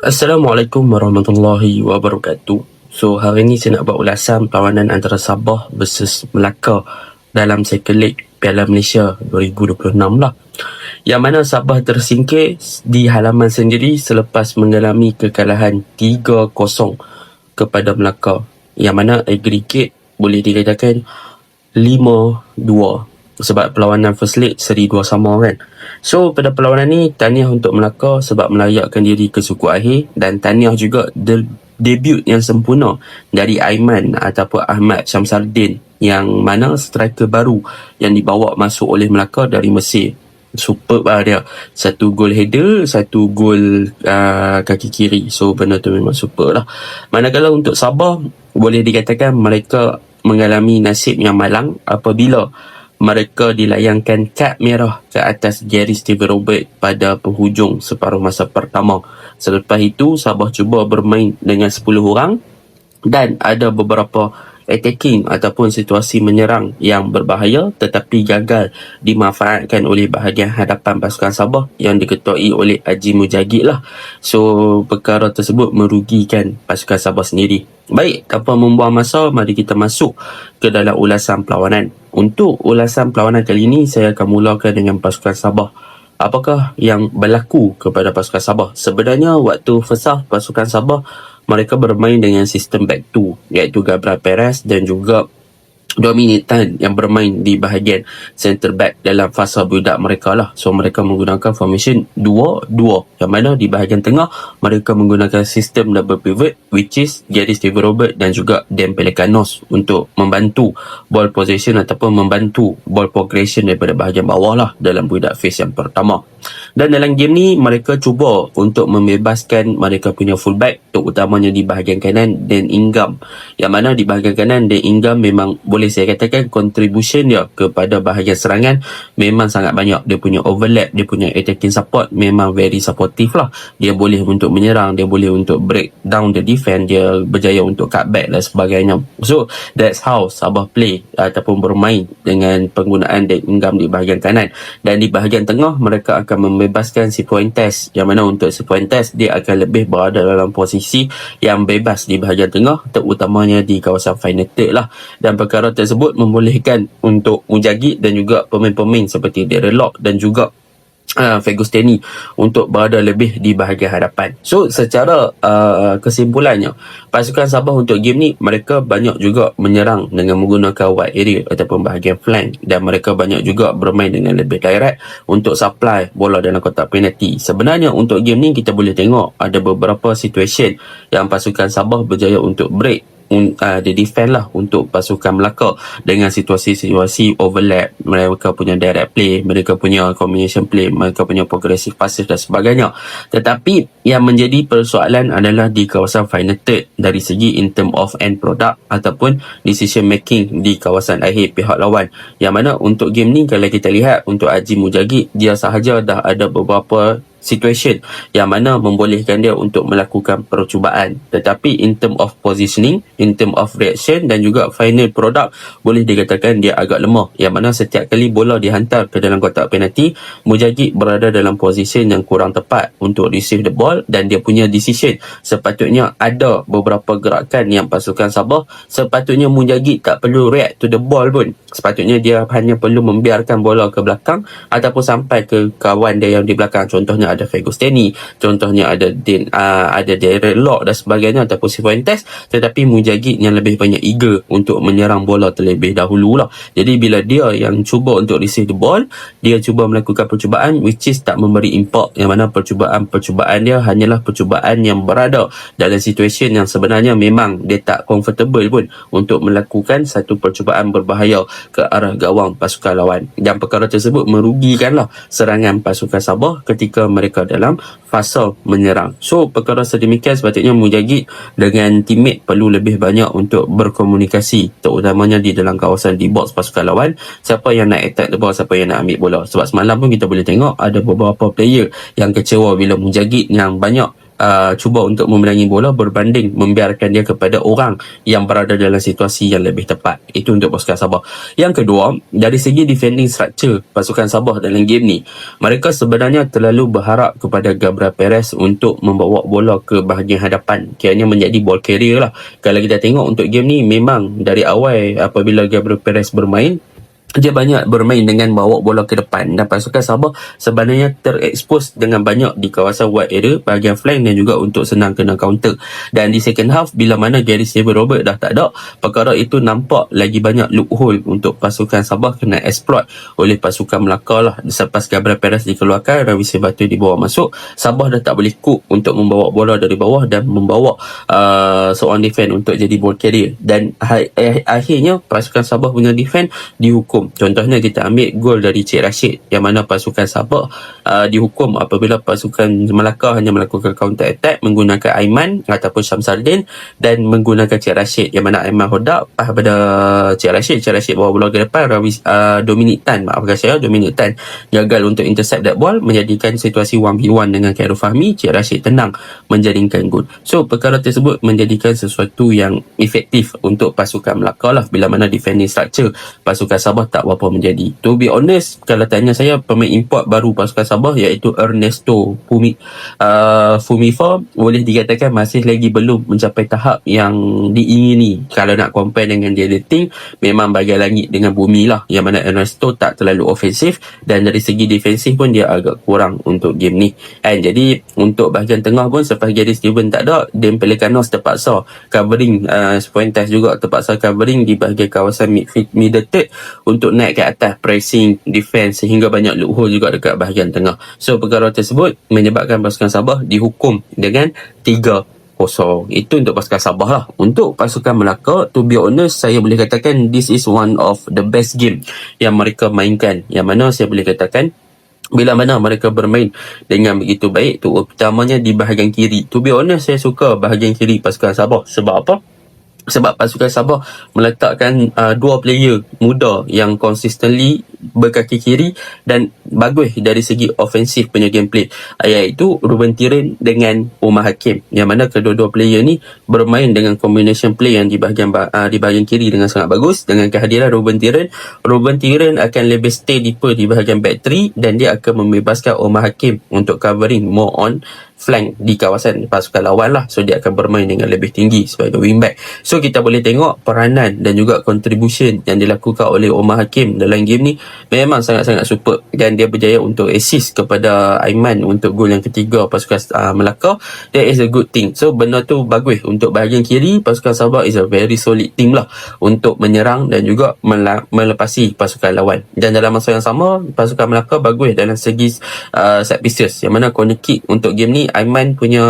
Assalamualaikum warahmatullahi wabarakatuh. So hari ini saya nak buat ulasan perlawanan antara Sabah versus Melaka dalam Second League Piala Malaysia 2026 lah. Yang mana Sabah tersingkir di halaman sendiri selepas mengalami kekalahan 3-0 kepada Melaka. Yang mana aggregate boleh dikatakan 5-2 sebab perlawanan first leg seri dua sama kan. So pada perlawanan ni tahniah untuk Melaka sebab melayakkan diri ke suku akhir dan tahniah juga de- debut yang sempurna dari Aiman ataupun Ahmad Syamsardin yang mana striker baru yang dibawa masuk oleh Melaka dari Mesir. Superb lah dia. Satu gol header, satu gol uh, kaki kiri. So benda tu memang super lah. Manakala untuk Sabah, boleh dikatakan mereka mengalami nasib yang malang apabila mereka dilayangkan kad merah ke atas Gary Steven Robert pada penghujung separuh masa pertama. Selepas itu, Sabah cuba bermain dengan 10 orang dan ada beberapa attacking ataupun situasi menyerang yang berbahaya tetapi gagal dimanfaatkan oleh bahagian hadapan pasukan Sabah yang diketuai oleh Haji Mujagid lah. So, perkara tersebut merugikan pasukan Sabah sendiri. Baik, tanpa membuang masa, mari kita masuk ke dalam ulasan perlawanan. Untuk ulasan perlawanan kali ini, saya akan mulakan dengan pasukan Sabah. Apakah yang berlaku kepada pasukan Sabah? Sebenarnya, waktu fesah pasukan Sabah, mereka bermain dengan sistem back two, iaitu Gabriel Perez dan juga Dominic Tan yang bermain di bahagian center back dalam fasa budak mereka lah. So mereka menggunakan formation 2-2 yang mana di bahagian tengah mereka menggunakan sistem double pivot which is Gary Steven Robert dan juga Dan Pelicanos untuk membantu ball possession ataupun membantu ball progression daripada bahagian bawah lah dalam budak phase yang pertama. Dan dalam game ni mereka cuba untuk membebaskan mereka punya fullback terutamanya di bahagian kanan Dan Ingham. Yang mana di bahagian kanan Dan Ingham memang boleh saya katakan contribution dia kepada bahagian serangan memang sangat banyak. Dia punya overlap, dia punya attacking support memang very supportive lah. Dia boleh untuk menyerang, dia boleh untuk break down the defense, dia berjaya untuk cut back dan sebagainya. So that's how Sabah play ataupun bermain dengan penggunaan Dan Ingham di bahagian kanan. Dan di bahagian tengah mereka akan membebaskan si Fuentes yang mana untuk si Fuentes dia akan lebih berada dalam posisi yang bebas di bahagian tengah terutamanya di kawasan final third lah. Dan perkara tersebut membolehkan untuk Mujagid dan juga pemain-pemain seperti Darren Lock dan juga uh, Fegusteni untuk berada lebih di bahagian hadapan. So secara uh, kesimpulannya, pasukan Sabah untuk game ni mereka banyak juga menyerang dengan menggunakan wide area ataupun bahagian flank dan mereka banyak juga bermain dengan lebih direct untuk supply bola dalam kotak penalti. Sebenarnya untuk game ni kita boleh tengok ada beberapa situation yang pasukan Sabah berjaya untuk break un, uh, dia defend lah untuk pasukan Melaka dengan situasi-situasi overlap. Mereka punya direct play mereka punya combination play mereka punya progressive passes dan sebagainya. Tetapi yang menjadi persoalan adalah di kawasan final third dari segi in term of end product ataupun decision making di kawasan akhir pihak lawan. Yang mana untuk game ni kalau kita lihat untuk Haji Mujagid dia sahaja dah ada beberapa situation yang mana membolehkan dia untuk melakukan percubaan. Tetapi in term of positioning in term of reaction dan juga final product boleh dikatakan dia agak lemah. Yang mana setiap kali bola dihantar ke dalam kotak penalti Mujagid berada dalam position yang kurang tepat untuk receive the ball dan dia punya decision. Sepatutnya ada beberapa gerakan yang pasukan Sabah sepatutnya Mujagid tak perlu react to the ball pun. Sepatutnya dia hanya perlu membiarkan bola ke belakang ataupun sampai ke kawan dia yang di belakang. Contohnya ada Fegosteni contohnya ada Din, uh, ada Darren Lock dan sebagainya ataupun Sifuentes tetapi Mujagid yang lebih banyak eager untuk menyerang bola terlebih dahulu lah jadi bila dia yang cuba untuk receive the ball dia cuba melakukan percubaan which is tak memberi impact yang mana percubaan-percubaan dia hanyalah percubaan yang berada dalam situation yang sebenarnya memang dia tak comfortable pun untuk melakukan satu percubaan berbahaya ke arah gawang pasukan lawan. Dan perkara tersebut merugikanlah serangan pasukan Sabah ketika mereka dalam fasa menyerang. So perkara sedemikian sepatutnya Mujagid dengan teammate perlu lebih banyak untuk berkomunikasi terutamanya di dalam kawasan di box pasukan lawan siapa yang nak attack the ball siapa yang nak ambil bola sebab semalam pun kita boleh tengok ada beberapa player yang kecewa bila Mujagid yang banyak uh, cuba untuk memenangi bola berbanding membiarkan dia kepada orang yang berada dalam situasi yang lebih tepat. Itu untuk pasukan Sabah. Yang kedua, dari segi defending structure pasukan Sabah dalam game ni, mereka sebenarnya terlalu berharap kepada Gabriel Perez untuk membawa bola ke bahagian hadapan. Kiranya menjadi ball carrier lah. Kalau kita tengok untuk game ni, memang dari awal apabila Gabriel Perez bermain, dia banyak bermain dengan bawa bola ke depan. Dan pasukan Sabah sebenarnya terekspos dengan banyak di kawasan wide area bahagian flank dan juga untuk senang kena counter. Dan di second half bila mana Gary Steven Robert dah tak ada perkara itu nampak lagi banyak loophole untuk pasukan Sabah kena exploit oleh pasukan Melaka lah. Selepas Gabriel Perez dikeluarkan Ravi Sebatu dibawa masuk Sabah dah tak boleh cook untuk membawa bola dari bawah dan membawa uh, seorang defend untuk jadi ball carrier. Dan akhirnya pasukan Sabah punya defend dihukum dihukum. Contohnya kita ambil gol dari Cik Rashid yang mana pasukan Sabah uh, dihukum apabila pasukan Melaka hanya melakukan counter attack menggunakan Aiman ataupun Syamsaldin dan menggunakan Cik Rashid yang mana Aiman hodak pada Cik Rashid. Cik Rashid bawa bola ke depan Rawi, uh, Dominic Tan maafkan saya Dominic Tan gagal untuk intercept that ball menjadikan situasi 1v1 dengan Khairul Fahmi Cik Rashid tenang menjadikan gol. So perkara tersebut menjadikan sesuatu yang efektif untuk pasukan Melaka lah bila mana defending structure pasukan Sabah tak berapa menjadi. To be honest, kalau tanya saya pemain import baru pasukan Sabah iaitu Ernesto Fumi uh, Fumifa boleh dikatakan masih lagi belum mencapai tahap yang diingini. Kalau nak compare dengan dia team, memang bagai langit dengan bumi lah. Yang mana Ernesto tak terlalu ofensif dan dari segi defensif pun dia agak kurang untuk game ni. And jadi untuk bahagian tengah pun selepas Gary Steven tak ada, Dan Pelicanos terpaksa covering uh, Fuentes juga terpaksa covering di bahagian kawasan midfield middle third untuk naik ke atas pressing defense sehingga banyak loophole juga dekat bahagian tengah. So perkara tersebut menyebabkan pasukan Sabah dihukum dengan 3 kosong. Itu untuk pasukan Sabah lah. Untuk pasukan Melaka, to be honest, saya boleh katakan this is one of the best game yang mereka mainkan. Yang mana saya boleh katakan bila mana mereka bermain dengan begitu baik tu utamanya di bahagian kiri. To be honest, saya suka bahagian kiri pasukan Sabah. Sebab apa? Sebab pasukan Sabah meletakkan uh, dua player muda yang consistently berkaki kiri dan bagus dari segi ofensif punya gameplay. Iaitu Ruben Tiren dengan Umar Hakim yang mana kedua-dua player ni bermain dengan combination play yang di bahagian uh, di bahagian kiri dengan sangat bagus. Dengan kehadiran Ruben Tiren Ruben Tiren akan lebih stay deeper di bahagian back 3 dan dia akan membebaskan Umar Hakim untuk covering more on flank di kawasan pasukan lawan lah. So dia akan bermain dengan lebih tinggi sebagai wingback so kita boleh tengok peranan dan juga contribution yang dilakukan oleh Omar Hakim dalam game ni memang sangat-sangat super dan dia berjaya untuk assist kepada Aiman untuk gol yang ketiga pasukan uh, Melaka. That is a good thing. So benda tu bagus untuk bahagian kiri. Pasukan Sabah is a very solid team lah untuk menyerang dan juga melepasi pasukan lawan. Dan dalam masa yang sama pasukan Melaka bagus dalam segi uh, set pieces. Yang mana corner kick untuk game ni Aiman punya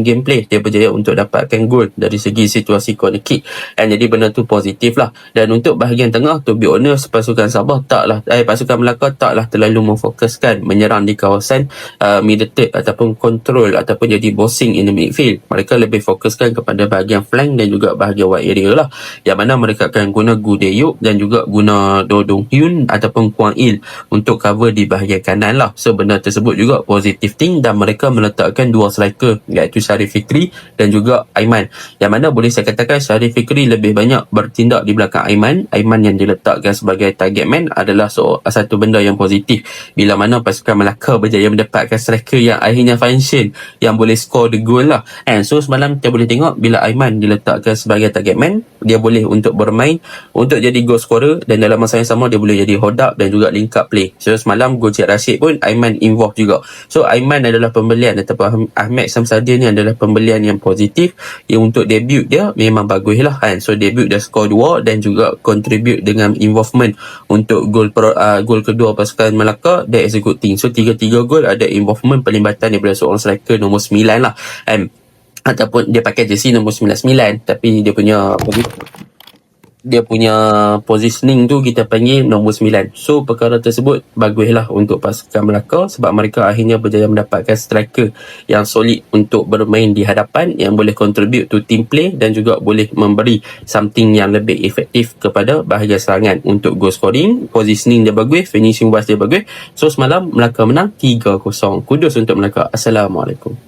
gameplay dia berjaya untuk dapatkan gol dari segi situasi corner kick. Dan jadi benda tu positif lah. Dan untuk bahagian tengah to be honest pasukan Sabah taklah eh pasukan Melaka taklah terlalu memfokuskan menyerang di kawasan uh, middle third ataupun control ataupun jadi bossing in the midfield mereka lebih fokuskan kepada bahagian flank dan juga bahagian wide area lah yang mana mereka akan guna Gu Deyuk dan juga guna Do Dong Hyun ataupun Kuang Il untuk cover di bahagian kanan lah. So benda tersebut juga positif thing dan mereka meletakkan dua striker iaitu Syarif Fikri dan juga Aiman. Yang mana boleh saya katakan Syarif Fikri lebih banyak bertindak di belakang Aiman. Aiman yang diletakkan sebagai target man adalah so, satu benda yang positif. Bila mana pasukan Melaka berjaya mendapatkan striker yang akhirnya function yang boleh score the goal lah. And so semalam kita boleh tengok bila Aiman diletakkan sebagai target man dia boleh untuk bermain untuk jadi goal scorer dan dalam masa yang sama dia boleh jadi hold up dan juga link up play. So semalam gol Cik Rashid pun Aiman involve juga. So Aiman adalah pembelian ataupun Ahmed Samsadin ni adalah pembelian yang positif. Yang untuk debut dia memang bagus lah kan so debut dia score 2 dan juga contribute dengan involvement untuk gol uh, gol kedua pasukan Melaka that is a good thing. So tiga-tiga gol ada involvement pelibatan daripada seorang striker nombor 9 lah. Kan ataupun dia pakai jersey nombor 99 tapi dia punya dia punya positioning tu kita panggil nombor 9. So perkara tersebut baguslah untuk pasukan Melaka sebab mereka akhirnya berjaya mendapatkan striker yang solid untuk bermain di hadapan yang boleh contribute to team play dan juga boleh memberi something yang lebih efektif kepada bahagian serangan untuk goal scoring, positioning dia bagus, finishing wise dia bagus. So semalam Melaka menang 3-0. Kudus untuk Melaka. Assalamualaikum.